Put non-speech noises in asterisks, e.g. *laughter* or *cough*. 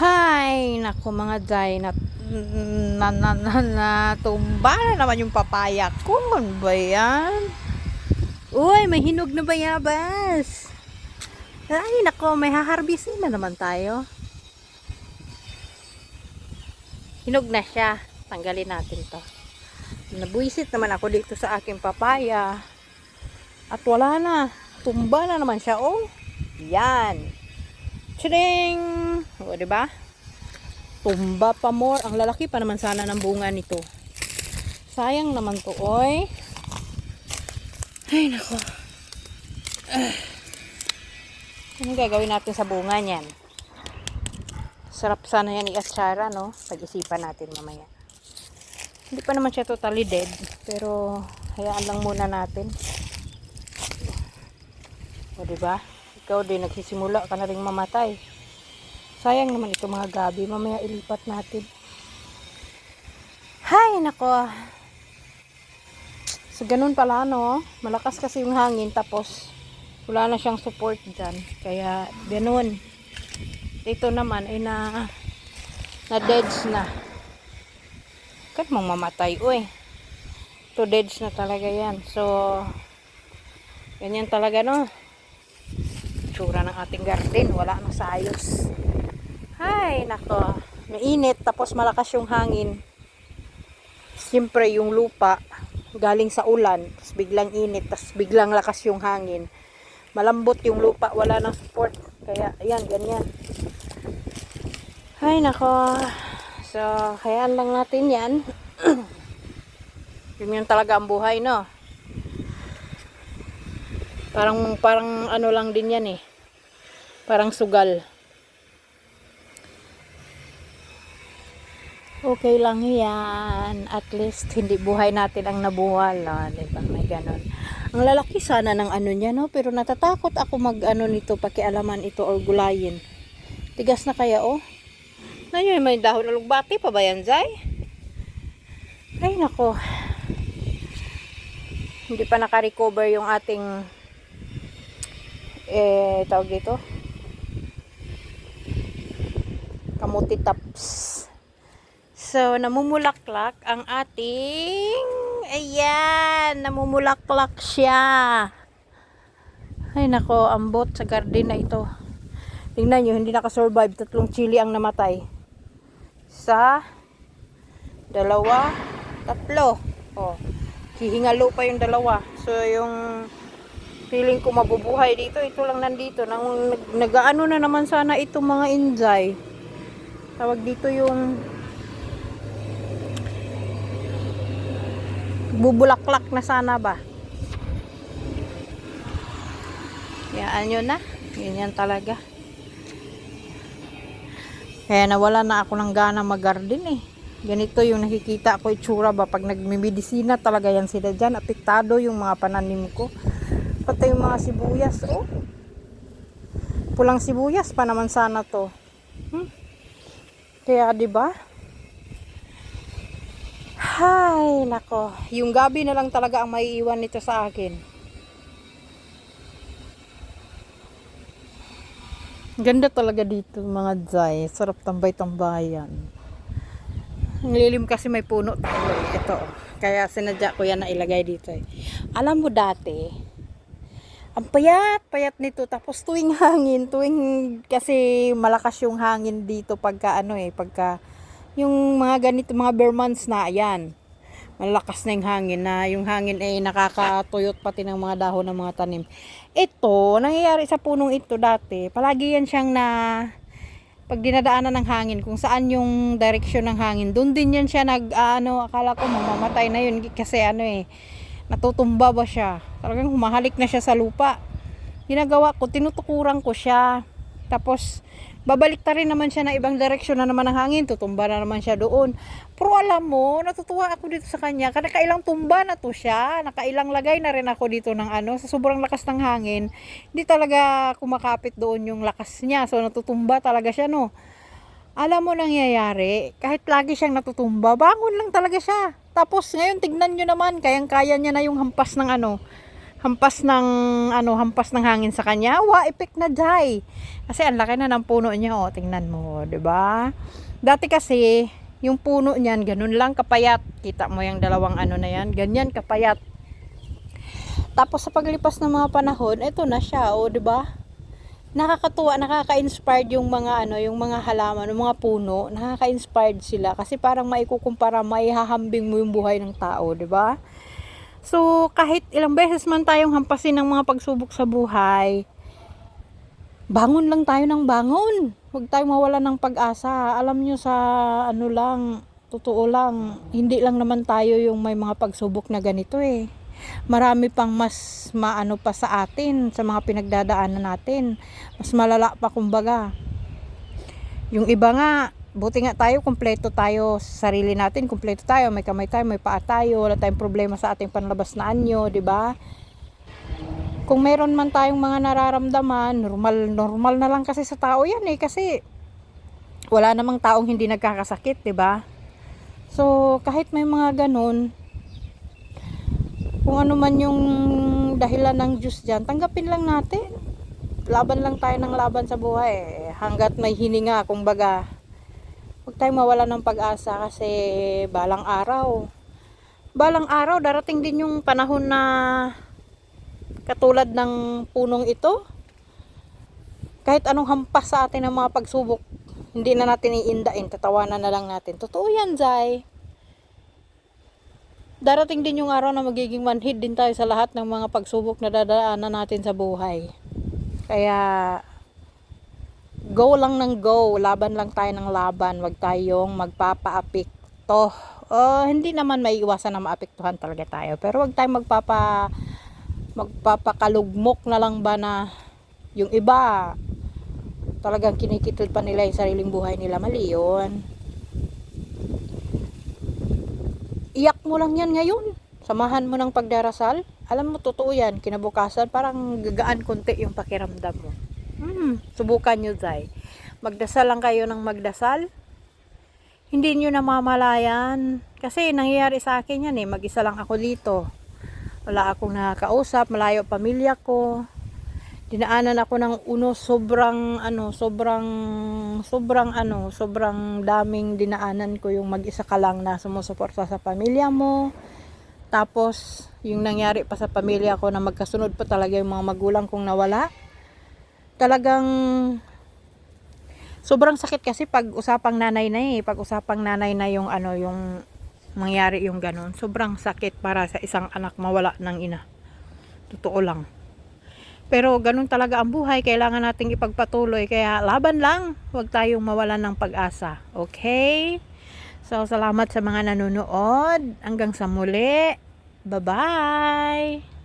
Hay, nako mga day, na, na, na, na, na, tumba na naman yung papaya ko. Ano ba yan? Uy, may hinog na bayabas. Ay, nako, may haharbisin na naman tayo. Hinog na siya. Tanggalin natin to. Nabuisit naman ako dito sa aking papaya. At wala na. Tumba na naman siya, oh. Yan. Tring! O, diba? Tumba pa more. Ang lalaki pa naman sana ng bunga nito. Sayang naman to, oy. Ay, nako. Ah. Anong gagawin natin sa bunga niyan? Sarap sana yan i-atsara, no? Pag-isipan natin mamaya. Hindi pa naman siya totally dead. Pero, hayaan lang muna natin. O, diba? Ikaw din, nagsisimula ka na rin mamatay. Sayang naman ito mga gabi. Mamaya ilipat natin. Hay, nako. So, ganun pala, no? Malakas kasi yung hangin. Tapos, wala na siyang support dyan. Kaya, ganun. Ito naman ay na na deads na. Kat mong mamatay, uy. To deads na talaga yan. So, ganyan talaga, no? Tsura ng ating garden. Wala nang sayos. Hay, nako. Mainit, tapos malakas yung hangin. Siyempre, yung lupa, galing sa ulan, tapos biglang init, tapos biglang lakas yung hangin. Malambot yung lupa, wala nang support. Kaya, ayan, ganyan. Hay, nako. So, hayaan lang natin yan. *clears throat* yun yun talaga ang buhay, no? Parang, parang ano lang din yan eh. Parang sugal. Okay lang yan. At least, hindi buhay natin ang nabuwal. No? Diba? May ganon. Ang lalaki sana ng ano niya, no? Pero natatakot ako mag ano nito, pakialaman ito or gulayin. Tigas na kaya, oh. Na yun, may dahon ng lugbati pa ba yan, Zay? Ay, nako. Hindi pa naka-recover yung ating eh, tawag dito kamuti tops. So, namumulaklak ang ating ayan, namumulaklak siya. Ay, nako, ambot sa garden na ito. Tingnan nyo, hindi nakasurvive. Tatlong chili ang namatay. Sa dalawa, tatlo. Oh, hihingalo pa yung dalawa. So, yung feeling ko mabubuhay dito, ito lang nandito. Nang, nag, nagaano na naman sana itong mga injay. Tawag dito yung bubulaklak na sana ba? Yaan nyo na. Ganyan talaga. Kaya nawala na ako ng gana mag-garden eh. Ganito yung nakikita ko itsura ba pag nagmimedisina talaga yan sila dyan. Apektado yung mga pananim ko. Pati yung mga sibuyas oh. Pulang sibuyas pa naman sana to. Hmm? Kaya 'di ba? Hay, nako. Yung gabi na lang talaga ang maiiwan nito sa akin. Ganda talaga dito mga Zay. Sarap tambay-tambayan. Ang lilim kasi may puno tayo. Ito. Kaya sinadya ko yan na ilagay dito eh. Alam mo dati, ang payat, payat nito. Tapos tuwing *laughs* hangin, tuwing kasi malakas yung hangin dito pagka ano eh, pagka yung mga ganito, mga bare months na, ayan. Malakas na yung hangin na yung hangin ay nakakatuyot pati ng mga dahon ng mga tanim. Ito, nangyayari sa punong ito dati, palagi yan siyang na pag dinadaanan ng hangin, kung saan yung direction ng hangin, doon din yan siya nag, ah, ano, akala ko mamamatay na yun kasi ano eh, natutumba ba siya. Talagang humahalik na siya sa lupa. Ginagawa ko, tinutukuran ko siya. Tapos, babalik ta rin naman siya na ibang direksyon na naman ng hangin. Tutumba na naman siya doon. Pero alam mo, natutuwa ako dito sa kanya. Kada kailang tumba na to siya. Nakailang lagay na rin ako dito ng ano. Sa sobrang lakas ng hangin, hindi talaga kumakapit doon yung lakas niya. So, natutumba talaga siya, no. Alam mo nangyayari, kahit lagi siyang natutumba, bangon lang talaga siya. Tapos ngayon tignan nyo naman, kayang-kaya niya na yung hampas ng ano, hampas ng ano, hampas ng hangin sa kanya, wa epek na jay. Kasi ang laki na ng puno niya, oh, tingnan mo, 'di ba? Dati kasi yung puno niyan ganun lang kapayat. Kita mo yung dalawang ano na yan, ganyan kapayat. Tapos sa paglipas ng mga panahon, eto na siya, oh, 'di ba? Nakakatuwa, nakaka-inspired yung mga ano, yung mga halaman, yung mga puno, nakaka-inspired sila kasi parang maikukumpara, maihahambing mo yung buhay ng tao, 'di ba? So, kahit ilang beses man tayong hampasin ng mga pagsubok sa buhay, bangon lang tayo ng bangon. Huwag tayong mawala ng pag-asa. Alam nyo sa ano lang, totoo lang, hindi lang naman tayo yung may mga pagsubok na ganito eh. Marami pang mas maano pa sa atin, sa mga pinagdadaanan natin. Mas malala pa kumbaga. Yung iba nga, buti nga tayo, kumpleto tayo sa sarili natin, kumpleto tayo, may kamay tayo, may paa tayo, wala tayong problema sa ating panlabas na anyo, di ba? Kung meron man tayong mga nararamdaman, normal, normal na lang kasi sa tao yan eh, kasi wala namang taong hindi nagkakasakit, di ba? So, kahit may mga ganun, kung ano man yung dahilan ng Diyos dyan, tanggapin lang natin. Laban lang tayo ng laban sa buhay. Hanggat may hininga, kumbaga, huwag tayong mawala ng pag-asa kasi balang araw. Balang araw, darating din yung panahon na katulad ng punong ito. Kahit anong hampas sa atin ng mga pagsubok, hindi na natin iindain, tatawanan na lang natin. Totoo yan, Zay darating din yung araw na magiging manhid din tayo sa lahat ng mga pagsubok na dadaanan natin sa buhay. Kaya, go lang ng go, laban lang tayo ng laban, wag tayong magpapaapekto. Oh, hindi naman may iwasan na maapektuhan talaga tayo, pero wag tayong magpapa magpapakalugmok na lang ba na yung iba talagang kinikitil pa nila yung sariling buhay nila. Mali yun iyak mo lang yan ngayon. Samahan mo ng pagdarasal. Alam mo, totoo yan. Kinabukasan, parang gagaan konti yung pakiramdam mo. Hmm, subukan nyo, Zay. Magdasal lang kayo ng magdasal. Hindi nyo namamalayan. Kasi nangyayari sa akin yan eh. Mag-isa lang ako dito. Wala akong nakakausap. Malayo pamilya ko dinaanan ako ng uno sobrang ano sobrang sobrang ano sobrang daming dinaanan ko yung mag-isa ka lang na sumusuporta sa pamilya mo. Tapos yung nangyari pa sa pamilya ko na magkasunod pa talaga yung mga magulang kong nawala. Talagang sobrang sakit kasi pag usapang nanay na eh pag usapang nanay na yung ano yung mangyari yung ganun sobrang sakit para sa isang anak mawala ng ina. Totoo lang pero ganun talaga ang buhay, kailangan nating ipagpatuloy. Kaya laban lang, huwag tayong mawalan ng pag-asa. Okay? So, salamat sa mga nanonood. Hanggang sa muli. Bye-bye!